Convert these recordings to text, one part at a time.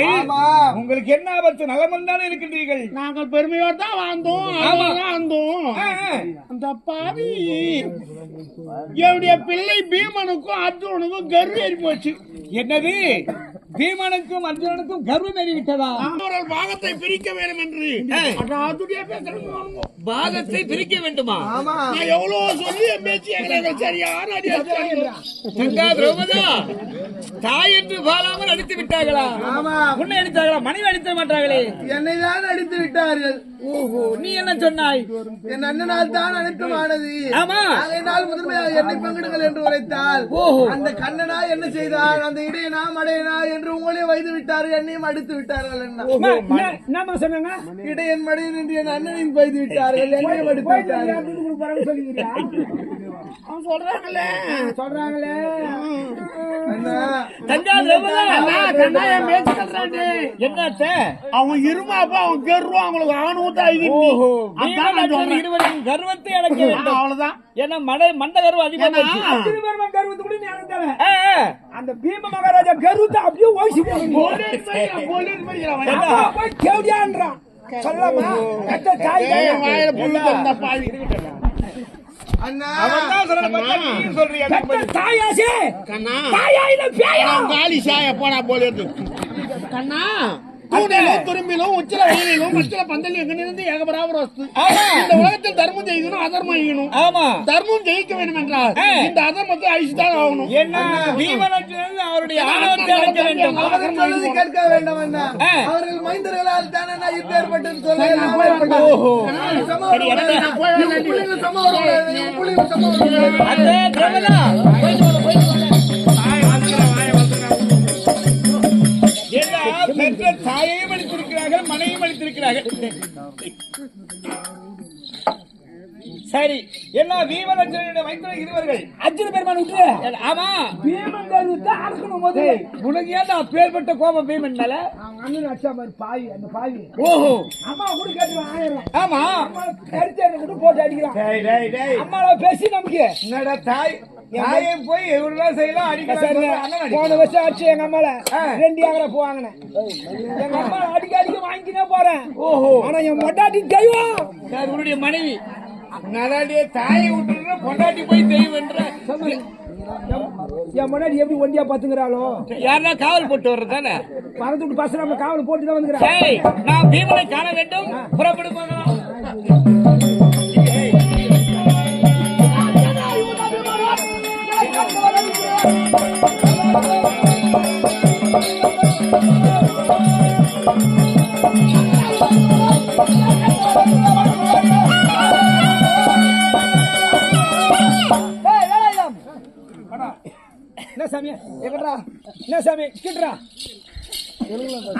ஆமா. உங்களுக்கு என்ன ஆபத்து? நலமன் தானே இருக்கின்றீர்கள். நாங்கள் பெருமையோடு தான் வாழ்ந்தோம். ஆ. அந்த பாவி. என்னுடைய பிள்ளை பீமனுக்கும் அர்ஜுனனுக்கும் கரு ஏறி போச்சு. என்னது? பீமனுக்கும் அர்ஜுனனுக்கும் கர்வம் ஏறி விட்டதா அவர்கள் பாகத்தை பிரிக்க வேண்டும் என்று. பாகத்தை பிரிக்க வேண்டுமா? நான் எவ்வளவு சொல்லி பேச்சு எங்களை சரியான. தங்கா திரௌபதா. தாய் என்று பாலாமல் அடித்து விட்டார்களா? ஆமா. உன்னை அடித்தார்களா? மனைவி அடித்த மாட்டார்களே? என்னை தான் அடித்து விட்டார்கள்? ஓஹோ நீ என்ன சொன்னாய்? என் அண்ணனால் தான் அனைத்துமானது ஆமா. ஆகையினால் முதன்மையாக என்னை பங்கிடுங்கள் என்று உரைத்தால் ஓஹோ. அந்த கண்ணனா என்ன செய்தார் அந்த இடையனா மடையனா என்று உங்களே வைத்து விட்டார்கள் என்னையும் அடித்து விட்டார்கள் என்ன சொன்னாங்க? இடையன் மடையன் என்று என் அண்ணனையும் வைத்து விட்டார்கள் என்னையும் அடித்து விட்டார்கள். சொல்லுங்க அவன் சொல்றாங்களே. அவன் இருமாப்பா அவன் கருவா அவங்களுக்கு ஆணுவத்தை. இருவருக்கும் கர்வத்தை அடக்க வேண்டும். அவ்வளவுதான். ஏன்னா மடை மண்ட கர்வம் அதிகமா போச்சு. திருமணம் கருவத்து கூட. அந்த பீம மகாராஜா கருவத்தை அப்படியே. ஏண்டா? போய் கேவடியான்றான். சொல்லாமா தாய் ஏய், வாயில புல்லு தந்தா பாவி. அண்ணா அவன்தான் சொல்றத பார்த்தா நீயும் சொல்றியா? கட்ட தாயாசே கண்ணா. தாயா இல்ல பேயா? நான் காலி சாய போடா போல இருக்கு. கண்ணா. தூணிலும் துரும்பிலும் உச்சில வெயிலிலும் மச்சில பந்தல் எங்க இருந்து ஏகபராபர வஸ்து ஆமா. இந்த உலகத்தில் தர்மம் செய்யணும் அதர்மம் செய்யணும் ஆமா. தர்மம் ஜெயிக்க வேண்டும் என்றால். இந்த அதர்மத்தை அழிச்சுதான் ஆகணும். அவருடைய கேட்க வேண்டாம். அவர்கள் மைந்தர்களால் தானே இது ஏற்பட்டது சொல்ல போய் போய் பெற்ற தாயையும் அளித்திருக்கிறார்கள் மனையும் அளித்திருக்கிறார்கள் சரி என்ன வீமலட்சனுடைய வைத்திர இருவர்கள். அர்ஜுன பெருமான் விட்டு ஆமா. பீமன் அடக்கணும் முதல்ல உனக்கு ஏன்டா பேர்பட்ட கோபம் பீமன் மேல அண்ணன் மாதிரி பாவி அந்த பாவி ஓஹோ அம்மா கூட ஆயிரம் ஆமா கூட போட்டு அடிக்கிறான் அம்மாவை பேசி நமக்கு. என்னடா தாய்? தாயை போய் எவ்வளவு செய்யலாம் அடிக்கலாம். போன வருஷம் ஆச்சு எங்க அம்மால. ரெண்டு ஏக்கரை போவாங்கினேன். எங்க அம்மா அடிக்க அடிக்க வாங்கினே போறேன். ஓஹோ. ஆனா என் மொட்டாட்டி தெய்வம். உன்னுடைய மனைவி. நடாடிய தாயை விட்டுற பொண்டாட்டி போய் தெய்வன்ற என் முன்னாடி எப்படி ஒண்டியா பாத்துக்கிறாளோ? யாரா காவல் போட்டு வர்றது தானே? பறந்து விட்டு பஸ் நம்ம காவல் போட்டு தான் வந்துக்கிறேன் நான் பீமனை காண வேண்டும். புறப்படு சாமி எங்கடா என்ன சாமி கிட்டுறா.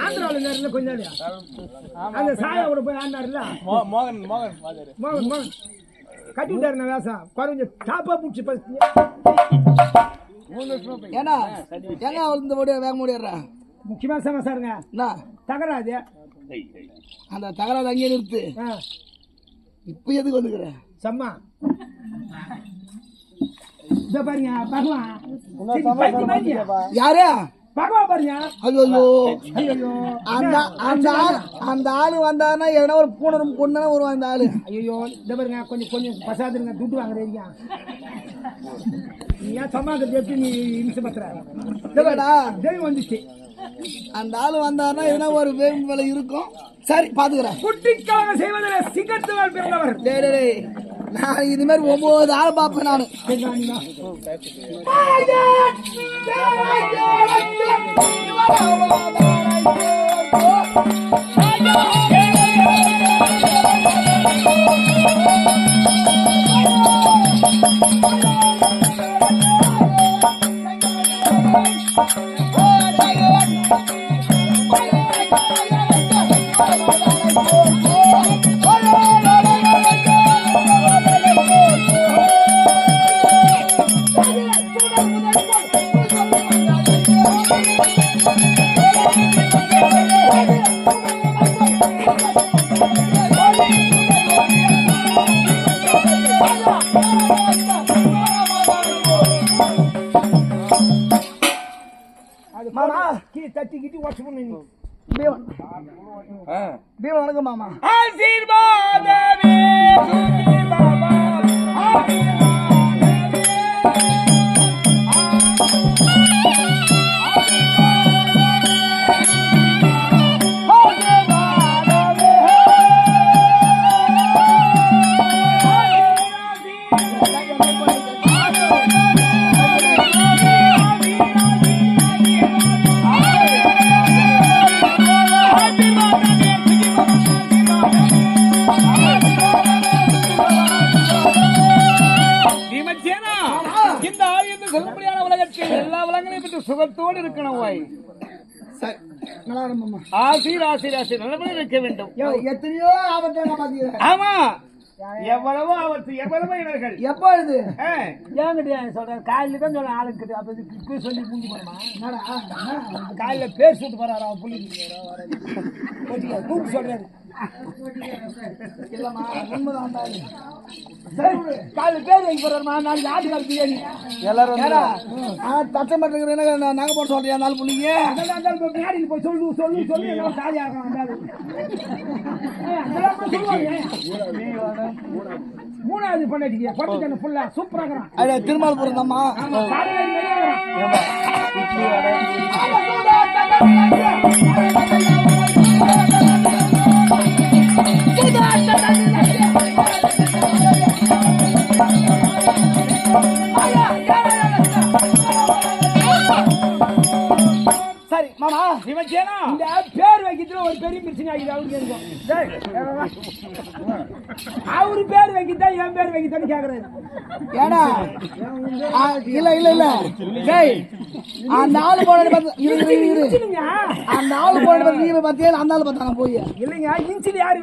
ஆந்திராவில் நேரில் கொஞ்ச நாள் அந்த சாயா கூட போய் ஆண்டாருல மோகன் மோகன் மோகன். கட்டி விட்டாரு நான் வேஷம் கொஞ்சம் டாப்பா பிடிச்சி பசி ஏன்னா அவள் இந்த முடிய வேக முடியறா முக்கியமான சமாசாரங்க என்ன? தகராது அந்த தகராறு அங்கேயே நிறுத்து. ஆ, இப்ப எதுக்கு வந்துக்கிற? சம்மா. இத பாருங்க பகவான் சரி, பைத்தியம் மாதிரியா? யாரு? பகவான் பாருங்க ஐயோ ஐயோ அந்த அந்த ஆள் அந்த ஆளு வந்தாருன்னா எதனா ஒரு பூனை கொண்டு வருவான் அந்த ஆளு. ஐயோ இந்த பாருங்க கொஞ்சம் கொஞ்சம் பசாதுங்க துட்டு வாங்குறீங்க ஏன் சமாளிக்கிறது எப்படி நீ இம்சை பத்துற? இல்லடா தெய்வம் வந்துச்சு. அந்த ஆளு வந்தாருன்னா எதனா ஒரு வேம் வேலை இருக்கும். சரி பாத்துக்கிறேன். குட்டிக்காக செய்வதில் பிறந்தவர் டேய் டேய், டேய். நான் இது மாதிரி ஒன்பது ஆள் பார்ப்பேன் நானு சரிங்களா? இருக்கணும் ஓய் நல்லா இருக்கும் மாமா ஆசீர் ஆசீர் ஆசீர். நல்லபடியாக இருக்க வேண்டும். எத்தனையோ ஆபத்தை ஆமா. எவ்வளவோ ஆபத்து எவ்வளவோ இடர்கள் எப்போ இது? ஆ, ஏங்கிட்டியா சொல்றேன் காலையில தான் அப்ப இதுக்கு இப்ப சொல்லி மூஞ்சி போடுமா? காலையில பேர் சொல்லிட்டு போறாரா புள்ளி? கூப்பிட்டு சொல்றாரு நாங்க போட சொல்றியா நாலு புள்ளிங்க போய் சொல்லு சொல்லு சொல்லு மூணாவது பண்ணாட்டியா பட்டுக்கண்ணு ஃபுல்லா சூப்பரா இருக்கிறான். திருமால்புரம் தாம்மா மாமா விமர்சனா, இந்த பேர் வைக்கிறதுல ஒரு பெரிய பிரச்சனை ஆகிது அவருக்கு இருக்கும். அவரு பேர் வைக்கிறதா என் பேர் வைக்கிறதான்னு கேக்குறாரு. ஏடா இல்ல இல்ல இல்ல. டேய் அந்த ஆளு போன அந்த ஆளு போன நீ பாத்தியா அந்த ஆளு பார்த்தாங்க போய். இல்லைங்க இன்சில் யாரு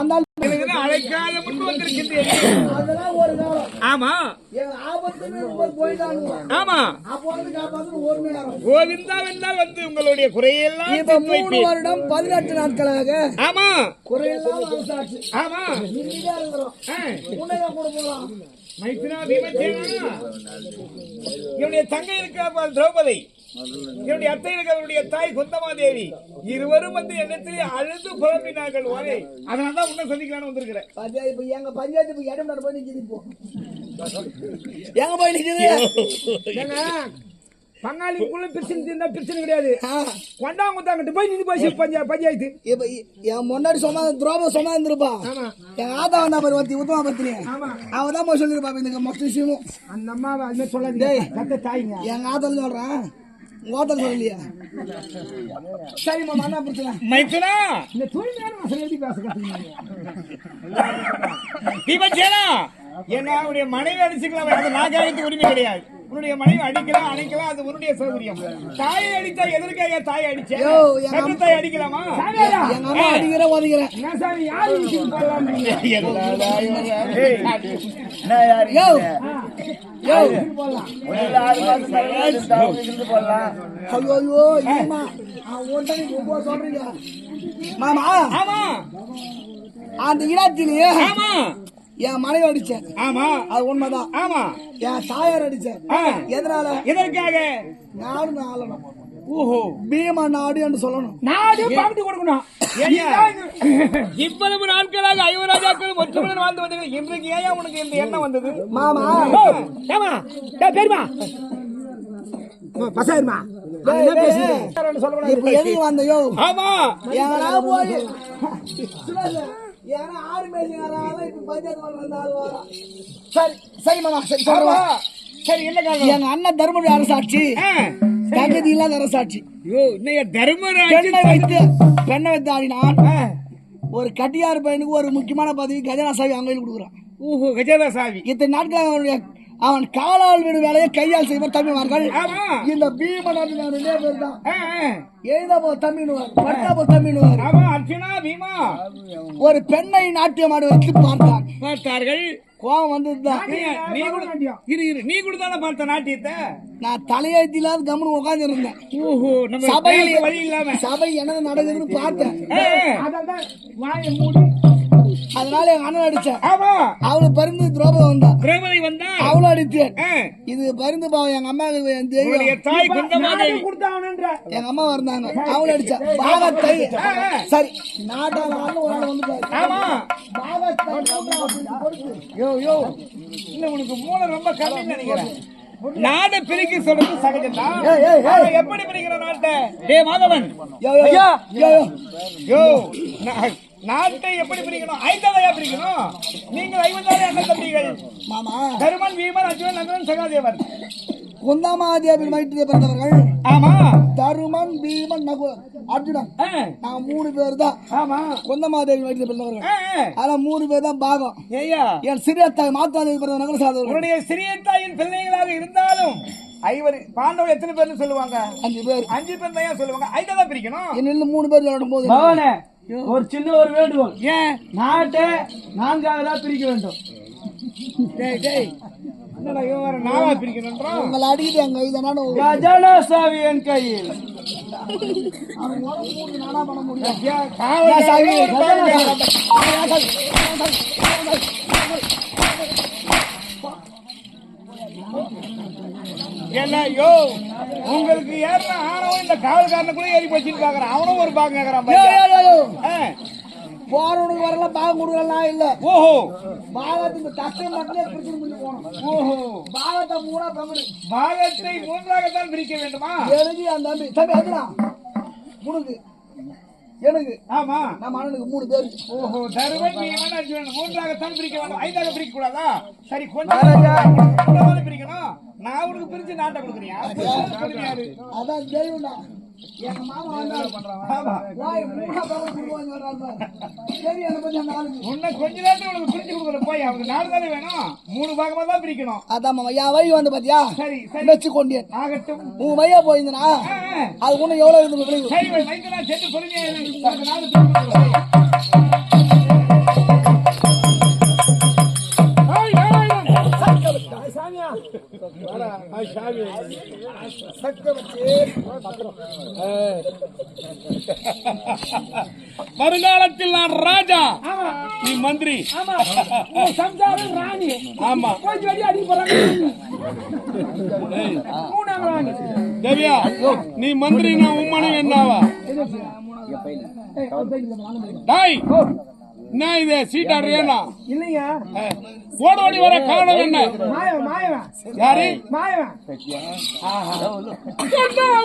அந்த அழைக்காத முன்பு வந்திருக்கின்றேன் ஆமா. ஆமா. கோவிந்தா வென்றால் வந்து உங்களுடைய குறையெல்லாம் மூணு. வருடம் பதினெட்டு நாட்களாக ஆமா. குறையெல்லாம் ஆமா. என்னுடைய தங்கை இருக்கிற திரௌபதி. என்னுடைய அத்தை இருக்கிறவருடைய தாய் குந்தமாதேவி இருவரும் வந்து என்னத்திலே அழுது புலம்பினார்கள் ஒரே அதனால தான் உன்னை சந்திக்கலான்னு வந்திருக்கிறேன். பாத்தியா, இப்ப எங்க பஞ்சாயத்து இப்ப இடம் போய் நிக்குது இப்போ. எங்க போய் நிக்குது? ஏங்க, பங்காளிக்குள்ள பிரச்சனை தீர்ந்தா பிரச்சனை கிடையாது. கொண்டாங்குத்தாங்கிட்ட போய் நின்று போய் பஞ்சா பஞ்சாயத்து. இப்ப என் முன்னாடி சொன்னா துரோப சொன்னா இருந்திருப்பா. என் ஆதா வந்தா பாரு ஒருத்தி உத்தமா பத்தினி அவன் தான் போய் சொல்லிருப்பா இந்த மொத்த விஷயமும். அந்த அம்மா அது மாதிரி தாய்ங்க. எங்க ஆத்தல் சொல்றேன். ஆத்தல் சொல்லலையா? சரி மாமா என்ன பிரச்சனை மைத்துனா! இந்த தூய்மையான வசதி எப்படி பேச விமர்சனா என்ன உன்னுடைய மனைவி அடிச்சுக்கலாம் அது கேட்கறதுக்கு உரிமை கிடையாது. உன்னுடைய மனைவி அடிக்கலாம் அணைக்கலாம் அது உன்னுடைய சௌகரியம். தாயை அடித்தா எதற்காக தாயை அடிச்ச? யோ, என் பெற்ற தாய் அடிக்கலாமா? அடிக்கிற உதைக்கிறேன். யோ. யோ மாமா. அந்த இடாத்திலேயே ஆமா. என் மனைவி அடிச்சேன். ஆமா. அது உண்மைதான். ஆமா. என் தாயார் அடிச்சேன். எதனால? எதற்காக? நாடு ஆளணும் ஓஹோ. பீமா நாடு என்று சொல்லணும். நாடு பகுதி கொடுக்கணும். இவ்வளவு நாட்களாக ஐவராஜாக்கள் ஒற்றுமையுடன் வாழ்ந்து வந்தீங்க இன்றைக்கு ஏன் உனக்கு இந்த எண்ணம் வந்தது? மாமா. ஏமா பெருமா. பசாயிருமா? எதுக்கு வந்தையோ? ஆமா. போய்? ஏன்னா ஆறு மேய்ச்சிங்காரால இப்ப பஞ்சாயத்து வர்றது. சரி சரி மாமா சரி. சொல்றேன். சரி என்ன எங்க அண்ணன் தர்மபுரி அரசாட்சி. ஆ. தகுதி இல்லாத அரசாட்சி பெண்ணை வைத்து பெண்ணை வைத்து ஆடினான். ஒரு கட்டியார் பையனுக்கு ஒரு முக்கியமான பதவி கஜனா சாவி அவங்க கொடுக்குறான். ஓஹோ கஜாதா சாவி இத்தனை நாட்கள் அவனுடைய அவன் காலால் வீடு வேலையை கையால் செய்வர் தமிழ்வார்கள் இந்த பீமன் ரெண்டே பேர் தான். எழுத போ தமிழ்வார் பட்டா போ தமிழ்வார் ஒரு பெண்ணை நாட்டியம் ஆட வைத்து பார்த்தான். பார்த்தார்கள். கோபம் வந்ததுதான். நீ கூட இரு இரு நீ கூட தானே பார்த்த நாட்டியத்தை? நான் தலையெழுத்து இல்லாத கம்முன்னு உட்கார்ந்து இருந்தேன் ஓஹோ நம்ம சபையில வழி இல்லாம. சபை என்ன நடக்குதுன்னு பார்த்தேன். ஆ. வாயை மூடி அதனால எங்க அண்ணன் அடிச்சேன். ஆமா. அவளுக்கு பருந்து திரௌபதி வந்தா திரௌபதி வந்தா? அவளும் அடித்தேன். இது பருந்து பாவம் எங்க அம்மா என் தாய் எங்க அம்மா வந்தாங்க. அவளும் அடிச்சா பாகத்தை. சரி. நாட்டால வந்து ஒரு ஆள் வந்துட்டாரு ஆமா. கொடுத்து. யோ யோ. இல்ல உனக்கு மூளை ரொம்ப கம்மின்னு நினைக்கிறேன். நாடு பிரிக்க சொல்றது. ஆனா எப்படி பிரிக்கிற நாட்டை? டே மாதவன். யோ, யோ, யோ, நாட்டை எப்படி பிரிக்கணும்? ஐந்தாவையா பிரிக்கணும்? நீங்கள் ஐவந்தாறு அண்ணன் தம்பிகள்? மாமா. தருமன் வீமன் அர்ஜுனன் நந்தன் சகாதேவன். குந்தமாதேவி வயிற்றிலே பிறந்தவர்கள். ஆமா. தருமன் பீமன் நகுலன் அர்ஜுனன். நாங்க மூணு பேர் தான். ஆமா. குந்தமாதேவி வயிற்றிலே பிறந்தவர்கள். ஆ, ஆ. அதுல மூணு பேர் தான் பாகம். ஐயா என் சிறிய தாய் மாத்தாதேவி பிறந்த நகர சாதவர்கள் உன்னுடைய சிறிய தாயின் பிள்ளைகளாக இருந்தாலும் ஐவர் பாண்டவர் எத்தனை பேர்னு சொல்லுவாங்க? அஞ்சு பேர். அஞ்சு பேர் தான் சொல்லுவாங்க? ஐந்தான் பிரிக்கணும். என்னில் மூணு பேர் விளையாடும் போது ஒரு சின்ன ஒரு வேண்டுகோள் ஏன் நாட்டை நான்காவதா பிரிக்க வேண்டும் டேய் டேய் என்னடா ஐயா, உங்களுக்கு ஏறின ஆனவன் இந்த காவல்காரனை கூட ஏறி போச்சுன்னு பாக்குறான் அவனும் ஒரு பாங்க கேக்குறான் போறவனுக்கு வரல பாகம் கொடுக்கலாம் இல்ல. ஓஹோ. பாகத்துக்கு தட்டை மட்டுமே பிரிச்சு முடிஞ்சு ஓஹோ. பாகத்தை மூணா பங்குடு பாகத்தை மூன்றாகத்தான் பிரிக்க வேண்டுமா? எனக்கு அந்த தம்பி? தம்பி உனக்கு. எனக்கு ஆமா. நம்ம அண்ணனுக்கு மூணு பேர். ஓஹோ தருவன் வீமன் அர்ஜுனன் மூன்றாகத்தான் பிரிக்க வேண்டும். ஐந்தாக பிரிக்க கூடாதா சரி கொஞ்சம் பிரிக்கணும். நான் உனக்கு பிரிச்சு நாட்டை கொடுக்குறியா? அதான் தெய்வம்டா எங்க மாமா சரி என்ன பத்தி அந்த ஆளுக்கு. உன்னை கொஞ்ச நேரத்துல உனக்கு பிரிச்சு கொடுக்குற போய் நாடு தானே வேணும்? மூணு பாகமா தான் பிரிக்கணும். அதான் மாமா என் வழி வந்து பாத்தியா? சரி சரி. வச்சு கொண்டேன் ஆகட்டும். உன் வையா போயிருந்தனா. அது ஒண்ணு எவ்வளவு இருந்து சரி வைக்கலாம் சென்று பொறுமையா இரு. வருங்காலத்தில் நான் ராஜா. நீ மந்திரி. ஆமா. உன் ராணி. தேவியா நீ மந்திரி நான் என்னவா? நானும் பேசிக்கிறேன். டாய். என்ன இது சீட்டாடுறியா இல்லைங்க ஓட ஓடி வர காரணம் என்ன? மாயவன் மாயவன். யாரு? மாயவன். அர்ஜுனன்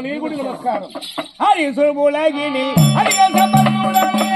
நீ கூடி நமஸ்காரம் ஹரி சுபுலகினில் ஹரிகள் சம்பத்துடனே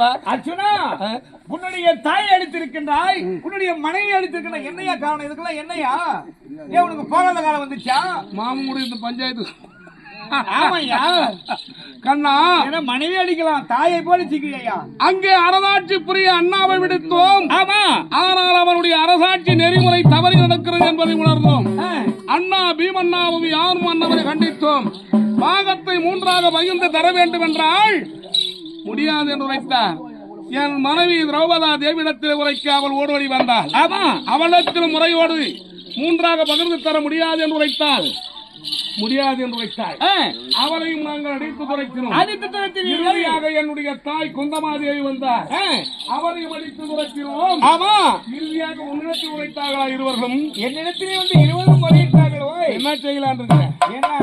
மாயவா அர்ச்சுனா உன்னுடைய தாய் அடித்திருக்கின்றாய் உன்னுடைய மனைவி அடித்திருக்கின்ற என்னையா காரணம்? இதுக்கெல்லாம் என்னையா? ஏன் உனக்கு போகாத காலம் வந்துச்சா? மாமனுடைய இந்த பஞ்சாயத்து. ஆமாய்யா. கண்ணா. ஏன்னா மனைவி அடிக்கலாம் தாயை போல சிக்கிறியா அங்கே அரசாட்சி புரிய அண்ணாவை விடுத்தோம். ஆமா. ஆனால் அவனுடைய அரசாட்சி நெறிமுறை தவறி நடக்கிறது என்பதை உணர்ந்தோம். அண்ணா பீமண்ணாவும் யாரும் அண்ணவரை கண்டித்தோம். பாகத்தை மூன்றாக பகிர்ந்து தர வேண்டும் என்றால் முடியாது என்று உரைத்தார். என் மனைவி திரௌபதா தேவியிடத்தில் உரைக்க அவள் ஓடோடி வந்தாள். ஆமா அவளிடத்தில் முறையோடு மூன்றாக பகிர்ந்து தர முடியாது என்று உரைத்தாள். முடியாது என்று உரைத்தாள் அவளையும் நாங்கள் அடித்து துரைக்கிறோம் அடித்து துரத்தினீர்கள். என்னுடைய தாய் குந்தமாதேவி வந்தார். அவரையும் அடித்து துரைக்கிறோம் ஆமா. இறுதியாக உன்னிடத்தில் உரைத்தார்களா இருவர்களும்? என்னிடத்திலே வந்து இருவரும் ஓய்? என்ன செய்யலாம் ஏன்னா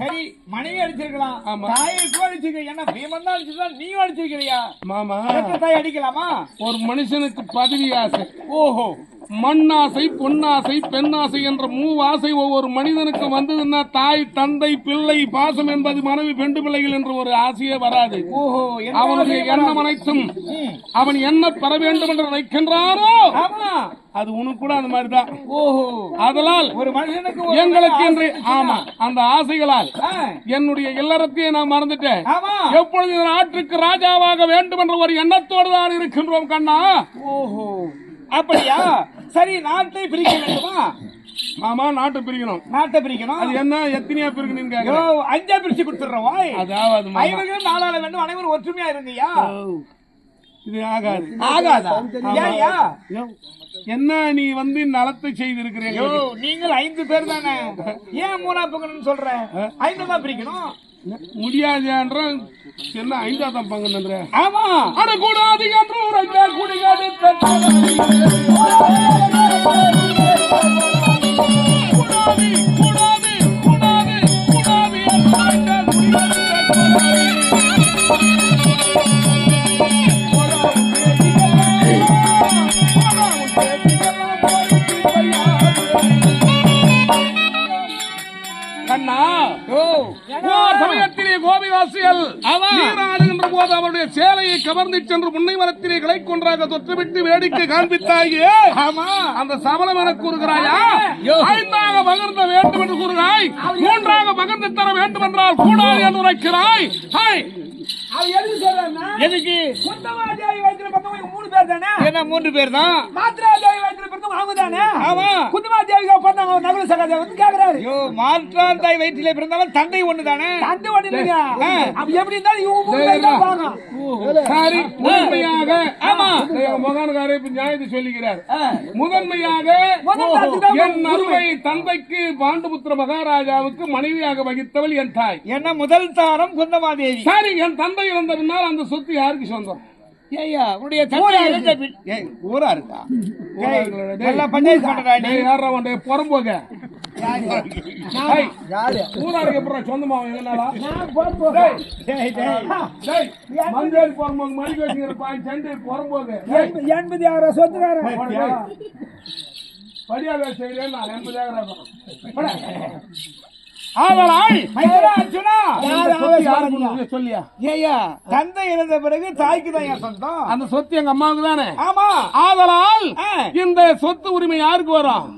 சரி மனைவி அடிச்சிருக்கலாம். தாயை அடிச்சிருக்க ஏன்னா பீமன் தான் அடிச்சிருக்கா நீயும் அடிச்சிருக்கிறியா? மாமா. தாய் அடிக்கலாமா? ஒரு மனுஷனுக்கு பதவி ஆசை. ஓஹோ. மண்ணாசை பொன்னாசை பெண்ணாசை என்ற மூவாசை ஒவ்வொரு மனிதனுக்கு வந்ததுன்னா தாய் தந்தை பிள்ளை பாசம் என்பது மனைவி பெண்டு பிள்ளைகள் என்ற ஒரு ஆசையே வராது. அவனுடைய எண்ணம். அனைத்தும். அவன் என்ன பெற வேண்டும் என்று நினைக்கின்றானோ? ஆமா. அது உனக்கு கூட அந்த மாதிரிதான். ஓஹோ. அதனால் ஒரு மனுஷனுக்கு ஒரு எங்களுக்கு இருந்துச்சுன்னா, ஆமா அந்த ஆசைகளால் என்னுடைய இல்லறத்தையே நான் மறந்துட்டேன். எப்பொழுது நாட்டுக்கு ராஜாவாக வேண்டும் என்ற ஒரு எண்ணத்தோடு தான் இருக்கின்றோம் கண்ணா. ஓஹோ. அப்படியா? சரி நாட்டை பிரிக்க வேண்டுமா? மாமா நாட்டை பிரிக்கணும். நாட்டை பிரிக்கணும்? அது என்ன? எத்தனையா பிரிக்கணும் அஞ்சா பிரிச்சு கொடுத்துடுறோம். அதாவது ஐவர்களும் நாளாள வேண்டும் அனைவரும் ஒற்றுமையா இருங்கய்யா. இது ஆகாது. ஆகாதா? என்ன நீ வந்து நலத்தை செய்திருக்கிறீங்க? நீங்கள் ஐந்து பேர் தானே. ஏன் மூணா பங்கன்னு சொல்ற ஐந்து தான் பிரிக்கணும். முடியாது என்ற என்ன ஐந்தாம் பங்குன்ற ஆமா. அட கூடாது என்று உரைத்த குடிகாடு கூடாது. சமயத்திலே கோபிவாசிகள் நீராடுகின்ற போது அவருடைய சேலையை கவர்ந்து சென்று முன்னை மரத்திலே கிளை கொன்றாக தொற்றுவிட்டு வேடிக்கை காண்பித்தாயே. ஆமா. அந்த சபலம் என கூறுகிறாயா? ஐந்தாக பகிர்ந்த வேண்டும் என்று கூறுகிறாய். மூன்றாக பகிர்ந்து தர வேண்டும் என்றால் கூடாது என்று உரைக்கிறாய். எதுக்கு? மூணு பேர் தானே? என்ன மூன்று பேர் தான். அவங்க தானே ஆமா குந்தமாதேவிக்கு பிறந்தவங்க நகுல சகாதேவி வந்து கேக்குறாரு. ஐயோ மாற்றான் தாய் வயிற்றிலே பிறந்தாலும் தந்தை ஒண்ணு தானே இல்லைங்க எப்படி இருந்தாலும் இவங்க பாருங்க சரி முதன்மையாக ஆமா. மகானகாரே இப்ப நியாயத்தை சொல்லுகிறார். முதன்மையாக முதல் தாத்துக்கு தான் என் அருமை தந்தைக்கு பாண்டுபுத்திர மகாராஜாவுக்கு மனைவியாக வகித்தவள் என் தாய். என்ன முதல் தாரம் குந்தமாதேவி. சரி என் தந்தை இறந்த பின்னால் அந்த சொத்து யாருக்கு சொந்தம்? ஏய்யா உன்னுடைய பின் ஏய் ஊரா இருக்கா? பஞ்சாயத்து பண்றா நீ. யார்றா உன்னை புறம்போக டேய், ஊராருக்கு எப்படா சொந்தமா எங்கனாலா? நான்? டேய், டேய். வச்சுக்கிறப்பான், சண்டை புறம்போக்கு. டேய், எண்பது ஆயிரம் சொத்துக்காரன். படியாக நான் போடா. சொல்லியா? ஏய்யா தந்தை இறந்த பிறகு தாய்க்கு தான் சொந்தம். அந்த சொத்து எங்க அம்மாவுக்கு தானே? ஆமா. ஆதலால். இந்த சொத்து உரிமை யாருக்கு வரும்?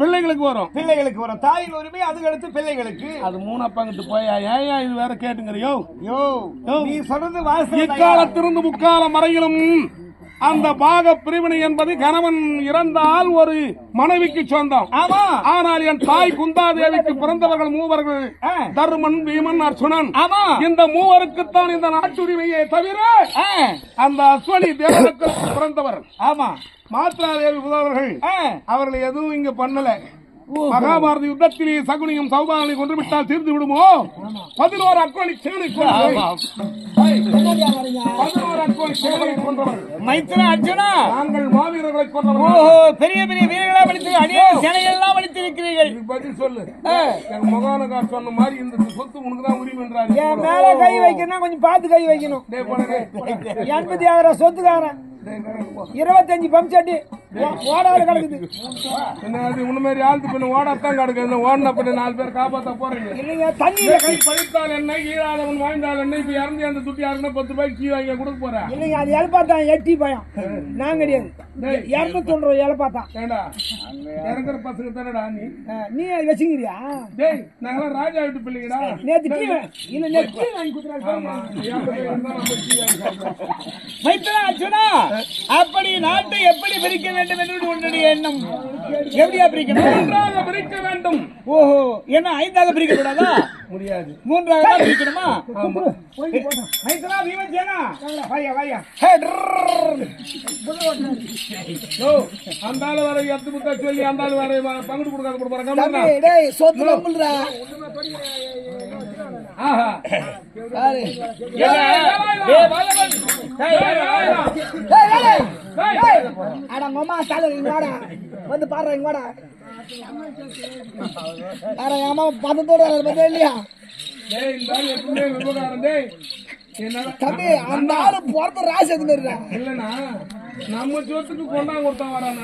பிள்ளைகளுக்கு வரும். பிள்ளைகளுக்கு வரும். தாயின் உரிமை அதுக்கு அடுத்து பிள்ளைகளுக்கு. அது மூணு அப்பாங்கிட்டு போயா? ஏன் இது வேற கேட்டுங்கிறியோ? யோ நீ சொல்றது வாசனை இக்காலத்திலிருந்து முக்காலம் வரையிலும் அந்த பாக பிரிவினை என்பது கணவன் இறந்தால் ஒரு மனைவிக்கு சொந்தம். ஆனால் என் தாய் குந்தாதேவிக்கு பிறந்தவர்கள் மூவர்கள். தருமன் பீமன் அர்ச்சுனன். இந்த மூவருக்குத்தான் இந்த நாட்டுரிமையை தவிர அந்த அஸ்வனி தேவனுக்கு பிறந்தவர். ஆமா. மாத்ராதேவி புதவர்கள் ஆ, அவர்கள் எதுவும் இங்க பண்ணல. மகாபாரத யுத்தத்திலே சகுனியும் சௌபாகனை கொன்று விட்டால் தீர்ந்து விடுமோ பதினோரு அக்கோணி சேனை பதினோரு அக்கோணி சேனை கொன்றவர். மைத்திரா அர்ஜுனா. நாங்கள் மாவீரர்களை கொன்றவர் ஓஹோ பெரிய பெரிய வீரர்களா படித்து அடியே சேனையெல்லாம் படித்திருக்கிறீர்கள் பதில் சொல்லு. எங்க மகானகார் சொன்ன மாதிரி இந்த சொத்து உனக்கு தான் உரிமை என்றாரு மேல கை வைக்கணும் கொஞ்சம் பார்த்து கை வைக்கணும். எண்பத்தி ஆயிரம் சொத்துக்காரன். இருபத்தஞ்சு பம்ப் செட்டு. ஓடாது கிடக்குது. என்ன அது உன்ன மாதிரி ஆழ்த்து பண்ண ஓடத்தான் கிடக்கு இந்த ஓடின பண்ண நாலு பேர் காப்பாத்த போறீங்க. இல்லைங்க தண்ணியில கை பழித்தால் என்ன? ஈழாதவன் வாழ்ந்தால் என்ன? இப்ப இறந்து அந்த துட்டி யாருன்னா பத்து ரூபாய்க்கு கீ வாங்கி கொடுக்க போறேன் இல்லைங்க அது இழப்பாத்தான் எட்டி பயம். நான் கிடையாது. இறந்து தொண்டுறோம் இழப்பாத்தான் ஏண்டா? இறங்குற பசங்க தானடா நீ? நீ வச்சுக்கிறியா? டேய் நாங்களாம் ராஜா வீட்டு பிள்ளைங்கடா. நேத்து டீ இல்ல நேத்து டீ வாங்கி அர்ஜுனா அப்படி நாட்டை எப்படி பிரிக்க வேண்டும் என்று உன்னுடைய எண்ணம்? எப்படியா பிரிக்கணும்? மூன்றாக பிரிக்க வேண்டும். ஓஹோ என்ன ஐந்தாக பிரிக்க கூடாதா முடியாது மூன்றாக தான் பிரிக்கணுமா மைத்ரா பீமசேனா வாயா வாயா. அந்த ஆளு வர எத்து முத்தா சொல்லி அந்த ஆளு வர பங்கு கொடுக்காத கொடுப்பாரு? வந்து பாரு இங்க வாடா அட அம்மா பதத்தோட பத்தே இல்லையா தம்பி அந்த ஆளு பிறந்த ராசி எதுன்னு இல்லனா நம்ம சொத்துக்கு கொண்டா கொடுத்தா வரான்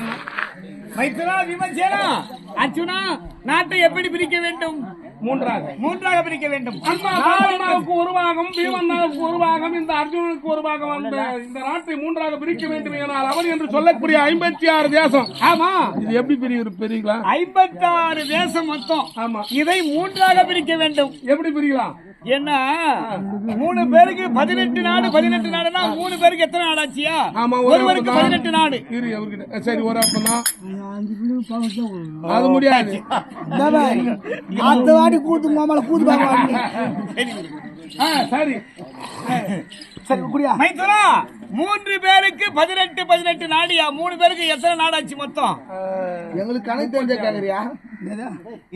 மைத்திரா விமர்சனா அர்ஜுனா நாட்டை எப்படி பிரிக்க வேண்டும் மூன்றாக. மூன்றாக பிரிக்க வேண்டும். பீமண்ணாவுக்கு ஒரு பாகம் பீமண்ணாவுக்கு ஒரு பாகம் இந்த அர்ஜுனனுக்கு ஒரு பாகம் அந்த இந்த நாட்டை மூன்றாக பிரிக்க வேண்டும் எனால் அவன் என்று சொல்லக்கூடிய ஐம்பத்தி ஆறு தேசம். ஆமா. இது எப்படி பிரிவு பிரிங்களா ஐம்பத்தாறு தேசம் மொத்தம். ஆமா. இதை மூன்றாக பிரிக்க வேண்டும். எப்படி பிரிக்கலாம்? என்ன? மூணு பேருக்கு பதினெட்டு நாடு பதினெட்டு நாடுனா மூணு பேருக்கு எத்தனை நாடு ஆச்சியா? ஆமா, ஒரு ஒருவருக்கு. பதினெட்டு நாடு. இரு அவர்கிட்ட. சரி ஒரு அப்பதான் அது முடியாது. அடுத்த வாட்டி கூத்து மாமால கூத்து பாருங்க ஆ, சரி. சரி குடியா. மைத்துரா மூன்று பேருக்கு பதினெட்டு பதினெட்டு நாடியா? மூணு பேருக்கு எத்தனை நாடாச்சு மொத்தம்? எங்களுக்கு கணக்கு தெரிஞ்ச கேக்குறியா?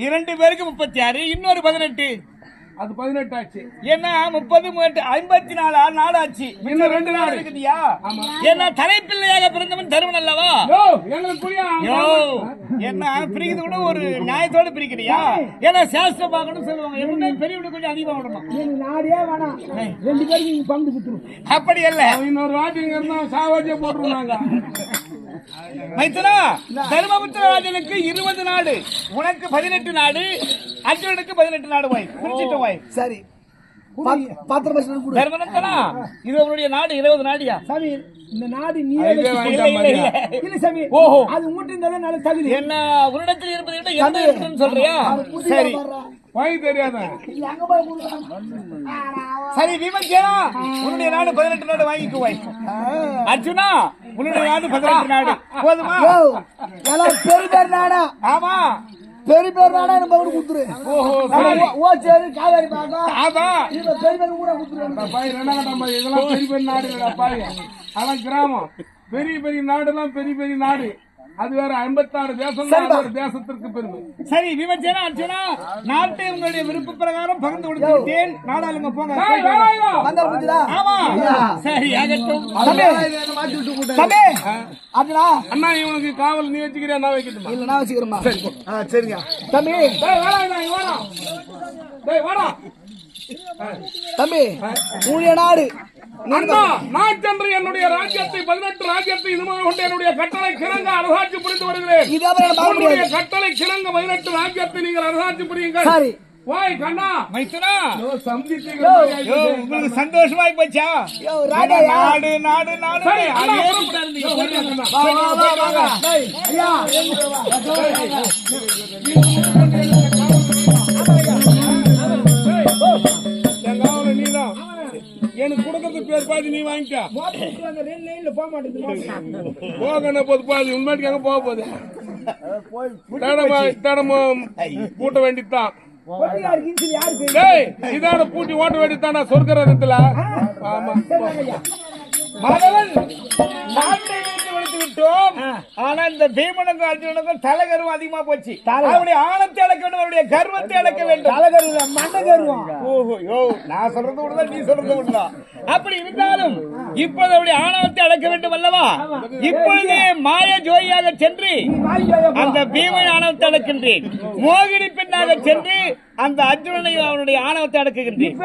இரண்டு பேருக்கு முப்பத்தி ஆறு இன்னொரு பதினெட்டு. அது பதினெட்டு ஆச்சு. என்ன முப்பது ஐம்பத்தி நாலு ஆறு நாடாச்சு இன்னும் ரெண்டு நாடு இருக்குதியா? என்ன தலைப்பிள்ளையாக பிறந்தவன் தருவன் அல்லவா? எங்களுக்கு என்ன பிரிக்கிறது கூட ஒரு நியாயத்தோட பிரிக்கிறியா? ஏன்னா சேஸ்திரம் பார்க்கணும் சொல்லுவாங்க. எப்பவுமே பெரியவனுக்கு கொஞ்சம் அதிகமா விடணும்? நாடே வேணாம் ரெண்டு நீங்க பங்கு அப்படி அல்ல இன்னொரு வாட்டி இங்க இருந்தா சாவாஜியா போட்டுருவாங்க. மைத்துனா தர்மபுத்திர ராஜனுக்கு இருபது நாடு உனக்கு பதினெட்டு நாடு அர்ஜுனனுக்கு பதினெட்டு நாடு வாய். குறிச்சிட்ட வாய். சரி பத்திர பர்சன்ட் கொடு. இது நாடு இருபது நாடியா சாமி இந்த நாடு நீ இதே வாங்கிட்டா இல்ல, இல்ல, மாதிரியா? இல்ல. இல்ல சாமி ஓஹோ. அது மூட்டு இருந்தா நல்ல தகுதி. என்ன உன்னிடத்தில் இருப்பதை விட எந்த இருக்குன்னு சொல்றியா? சரி. வாங்கி தெரியாத? சரி விமர்சனா உன்னுடைய நாடு பதினெட்டு நாடு வாங்கிக்குவாய் அர்ஜுனா உன்னுடைய நாடு பதினெட்டு நாடு. போதுமா? நாடா. ஆமா. பெரிய பேர் நாடா நம்ம கூட குத்துரு ஓஹோ சரி. ஓ சரி காவேரி பாக்கா ஆமா இந்த பெரிய பேர் பாய் இதெல்லாம் பெரிய பெரிய நாடுடா பாய் அதெல்லாம் கிராமம். பெரிய பெரிய நாடுலாம் பெரிய பெரிய நாடு. அது வேற ஐம்பத்தாறு தேசம் தேசத்திற்கு பெருமை. சரி விமர்சனா அர்ஜுனா நாட்டை உங்களுடைய விருப்ப பிரகாரம் பகிர்ந்து கொடுத்து விட்டேன் நாடாளுங்க போங்க. ஆமா. சரி ஆகட்டும். அண்ணா இவனுக்கு காவல் நீ வச்சுக்கிறியா நான் வைக்கட்டுமா? இல்ல நான் வச்சுக்கிறேம்மா. ஆ சரிங்க. தம்பி டேய் வேலாயுதா இங்க வாடா. டேய் வாடா. தம்பி உங்களுடைய நாடு. அண்ணா நாட்டென்று என்னுடைய ராஜ்யத்தை பதினெட்டு ராஜ்யத்தை இதுமாக கொண்டு என்னுடைய கட்டளை கிணங்க அரசாட்சி புரிந்து வருகிறேன். உன்னுடைய கட்டளை கிணங்க பதினெட்டு ராஜ்யத்தை நீங்கள் அரசாட்சி புரியுங்கள். சரி. வாய் கண்ணா. மைத்துனா. உங்களுக்கு சந்தோஷமாய் போச்சா? யோ ராஜா நாடு நாடு நாடு. சரி, பேர் பாதி நீ வாங்கிக்க. ரெண்டு லைன்ல போக மாட்டேங்குது போகணும் போது பாதி உண்மைக்கு போக போகுது? தடமா பூட்ட வேண்டித்தான். பொட்டியார் டேய் இதான பூட்டி ஓட்ட வேண்டித்தானா சொர்க்கரத்துல ஆமா மகவன் விட்டோம். ஆனா இந்த பீமனுக்கும் அர்ஜுனனுக்கும் தலைகரும் அதிகமா போச்சு. அவருடைய ஆணத்தை அடக்க வேண்டும் அவருடைய கர்வத்தை அடக்க வேண்டும். தலைகருல மண்டை கருவான் ஓஹோ யோ நான் சொல்றது ஒண்ணுதான் நீ சொல்றது ஒண்ணுதான் அப்படி இருந்தாலும் இப்போது அவருடைய ஆணவத்தை அடக்க வேண்டும் அல்லவா? இப்பொழுது மாய ஜோதியாக சென்று அந்த பீமன் ஆணவத்தை அடக்கின்றேன் மோகினி பெண்ணாக சென்று அந்த அர்ஜுனனை அவனுடைய ஆணவத்தை அடக்குகின்றேன்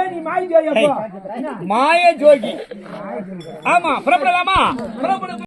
மாய் ஜோகி. ஆமா புறப்படலாமா? புறப்பட